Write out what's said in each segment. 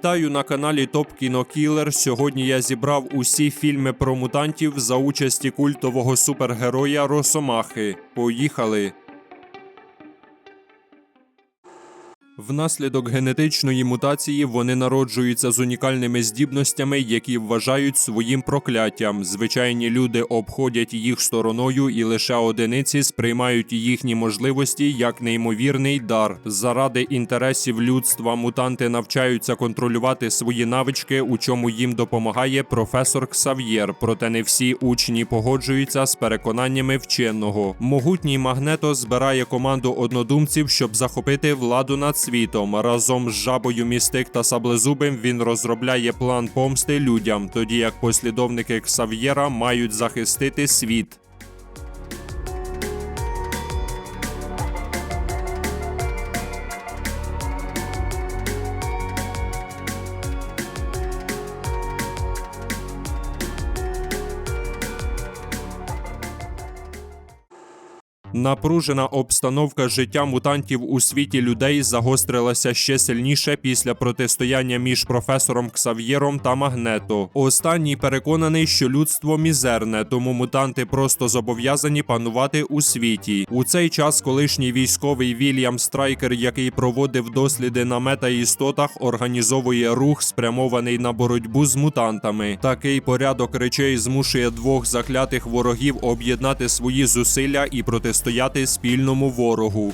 Вітаю на каналі Топ Кінокілер. Сьогодні я зібрав усі фільми про мутантів за участі культового супергероя Росомахи. Поїхали! Внаслідок генетичної мутації вони народжуються з унікальними здібностями, які вважають своїм прокляттям. Звичайні люди обходять їх стороною, і лише одиниці сприймають їхні можливості як неймовірний дар. Заради інтересів людства мутанти навчаються контролювати свої навички, у чому їм допомагає професор Ксав'єр. Проте не всі учні погоджуються з переконаннями вченого. Могутній магнето збирає команду однодумців, щоб захопити владу над світом. Разом з жабою містик та саблезубим він розробляє план помсти людям, тоді як послідовники Ксав'єра мають захистити світ. Напружена обстановка життя мутантів у світі людей загострилася ще сильніше після протистояння між професором Ксав'єром та Магнето. Останній переконаний, що людство мізерне, тому мутанти просто зобов'язані панувати у світі. У цей час колишній військовий Вільям Страйкер, який проводив досліди на метаістотах, організовує рух, спрямований на боротьбу з мутантами. Такий порядок речей змушує двох заклятих ворогів об'єднати свої зусилля і протистояти спільному ворогу.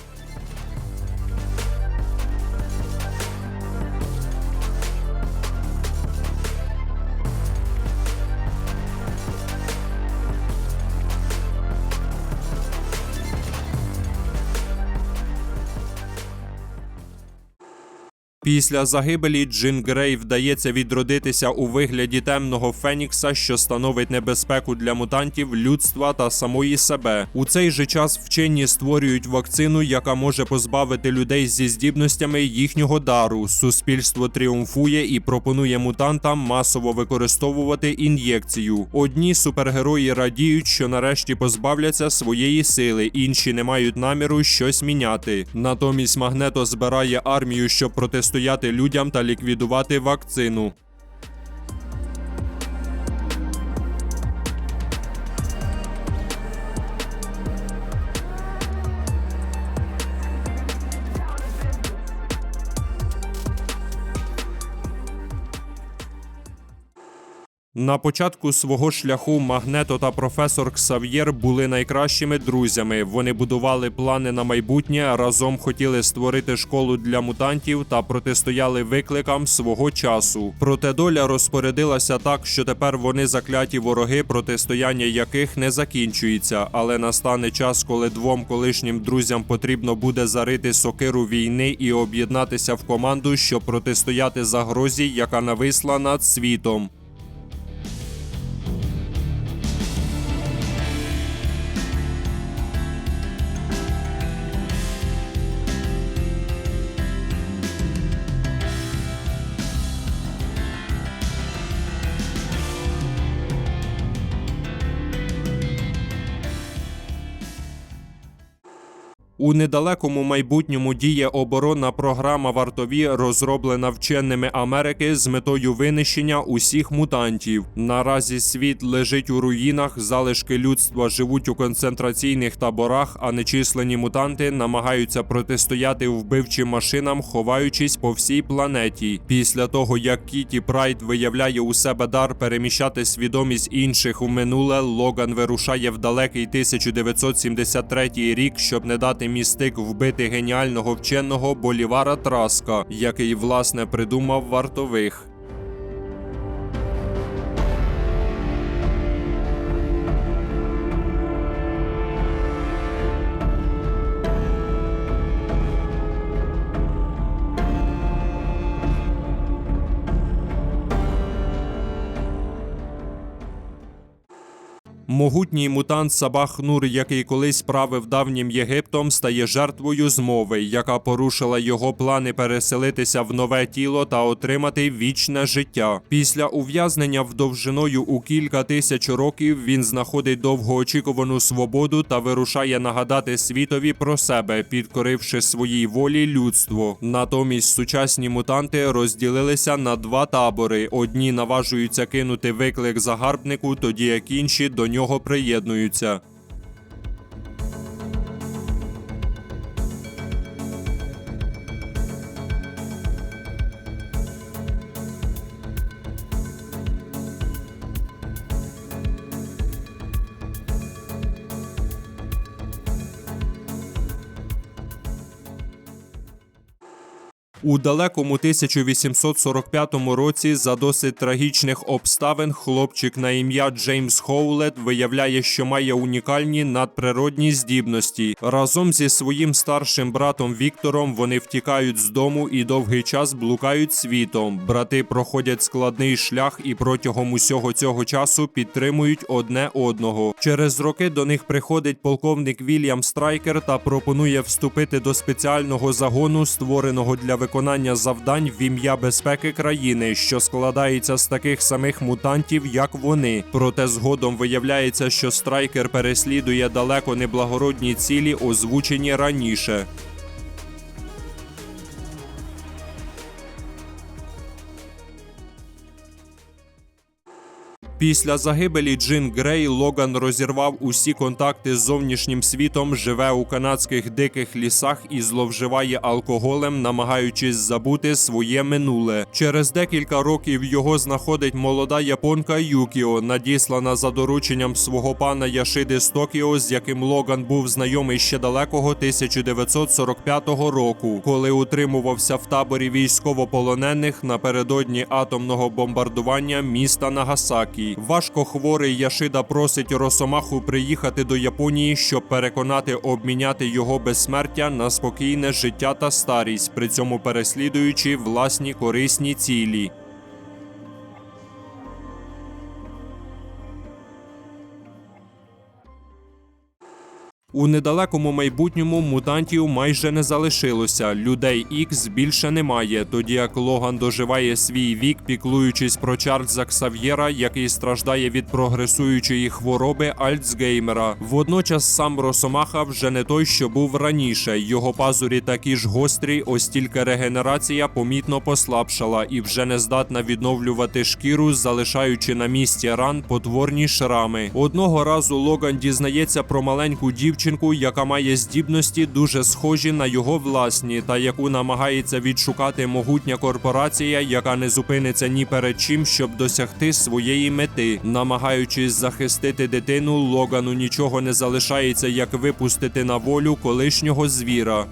Після загибелі Джин Грей вдається відродитися у вигляді темного Фенікса, що становить небезпеку для мутантів, людства та самої себе. У цей же час вчені створюють вакцину, яка може позбавити людей зі здібностями їхнього дару. Суспільство тріумфує і пропонує мутантам масово використовувати ін'єкцію. Одні супергерої радіють, що нарешті позбавляться своєї сили, інші не мають наміру щось міняти. Натомість Магнето збирає армію, щоб протистояти людям та ліквідувати вакцину. На початку свого шляху Магнето та професор Ксав'єр були найкращими друзями. Вони будували плани на майбутнє, разом хотіли створити школу для мутантів та протистояли викликам свого часу. Проте доля розпорядилася так, що тепер вони закляті вороги, протистояння яких не закінчується. Але настане час, коли двом колишнім друзям потрібно буде зарити сокиру війни і об'єднатися в команду, щоб протистояти загрозі, яка нависла над світом. У недалекому майбутньому діє оборонна програма вартові, розроблена вченими Америки з метою винищення усіх мутантів. Наразі світ лежить у руїнах, залишки людства живуть у концентраційних таборах, а нечислені мутанти намагаються протистояти вбивчим машинам, ховаючись по всій планеті. Після того як Кіті Прайд виявляє у себе дар переміщати свідомість інших у минуле, Логан вирушає в далекий 1973 рік, щоб не дати містик вбити геніального вченого Болівара Траска, який власне придумав вартових. Могутній мутант Сабах Нур, який колись правив давнім Єгиптом, стає жертвою змови, яка порушила його плани переселитися в нове тіло та отримати вічне життя. Після ув'язнення вдовжиною у кілька тисяч років він знаходить довгоочікувану свободу та вирушає нагадати світові про себе, підкоривши своїй волі людство. Натомість сучасні мутанти розділилися на два табори: одні наважуються кинути виклик загарбнику, тоді як інші до нього приєднуються. У далекому 1845 році за досить трагічних обставин хлопчик на ім'я Джеймс Хоулет виявляє, що має унікальні надприродні здібності. Разом зі своїм старшим братом Віктором вони втікають з дому і довгий час блукають світом. Брати проходять складний шлях і протягом усього цього часу підтримують одне одного. Через роки до них приходить полковник Вільям Страйкер та пропонує вступити до спеціального загону, створеного для виконання завдань в ім'я безпеки країни, що складається з таких самих мутантів, як вони. Проте згодом виявляється, що страйкер переслідує далеко неблагородні цілі, озвучені раніше. Після загибелі Джин Грей Логан розірвав усі контакти з зовнішнім світом, живе у канадських диких лісах і зловживає алкоголем, намагаючись забути своє минуле. Через декілька років його знаходить молода японка Юкіо, надіслана за дорученням свого пана Яшиди з Токіо, з яким Логан був знайомий ще далекого 1945 року, коли утримувався в таборі військовополонених напередодні атомного бомбардування міста Нагасакі. Важко хворий Яшида просить Росомаху приїхати до Японії, щоб переконати обміняти його безсмертя на спокійне життя та старість, при цьому переслідуючи власні корисні цілі. У недалекому майбутньому мутантів майже не залишилося. Людей Ікс більше немає, тоді як Логан доживає свій вік, піклуючись про Чарльза Ксав'єра, який страждає від прогресуючої хвороби Альцгеймера. Водночас сам Росомаха вже не той, що був раніше. Його пазурі такі ж гострі, ось тільки регенерація помітно послабшала і вже не здатна відновлювати шкіру, залишаючи на місці ран потворні шрами. Одного разу Логан дізнається про маленьку дівчинку, яка має здібності дуже схожі на його власні, та яку намагається відшукати могутня корпорація, яка не зупиниться ні перед чим, щоб досягти своєї мети. Намагаючись захистити дитину, Логану нічого не залишається, як випустити на волю колишнього звіра.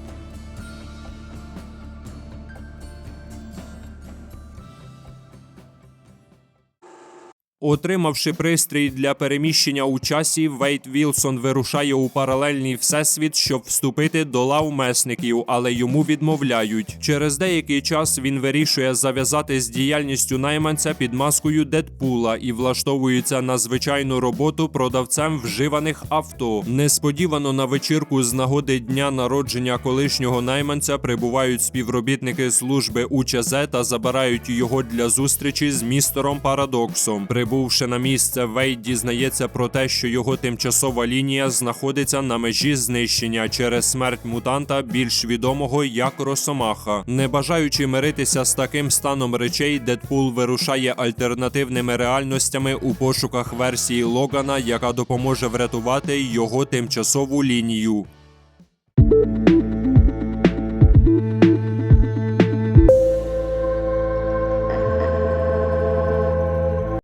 Отримавши пристрій для переміщення у часі, Вейт Вілсон вирушає у паралельний всесвіт, щоб вступити до лав месників, але йому відмовляють. Через деякий час він вирішує зав'язати з діяльністю найманця під маскою Дедпула і влаштовується на звичайну роботу продавцем вживаних авто. Несподівано на вечірку з нагоди дня народження колишнього найманця прибувають співробітники служби УЧЗ та забирають його для зустрічі з містером Парадоксом. Прибувши на місце, Вейд дізнається про те, що його тимчасова лінія знаходиться на межі знищення через смерть мутанта, більш відомого як Росомаха. Не бажаючи миритися з таким станом речей, Дедпул вирушає альтернативними реальностями у пошуках версії Логана, яка допоможе врятувати його тимчасову лінію.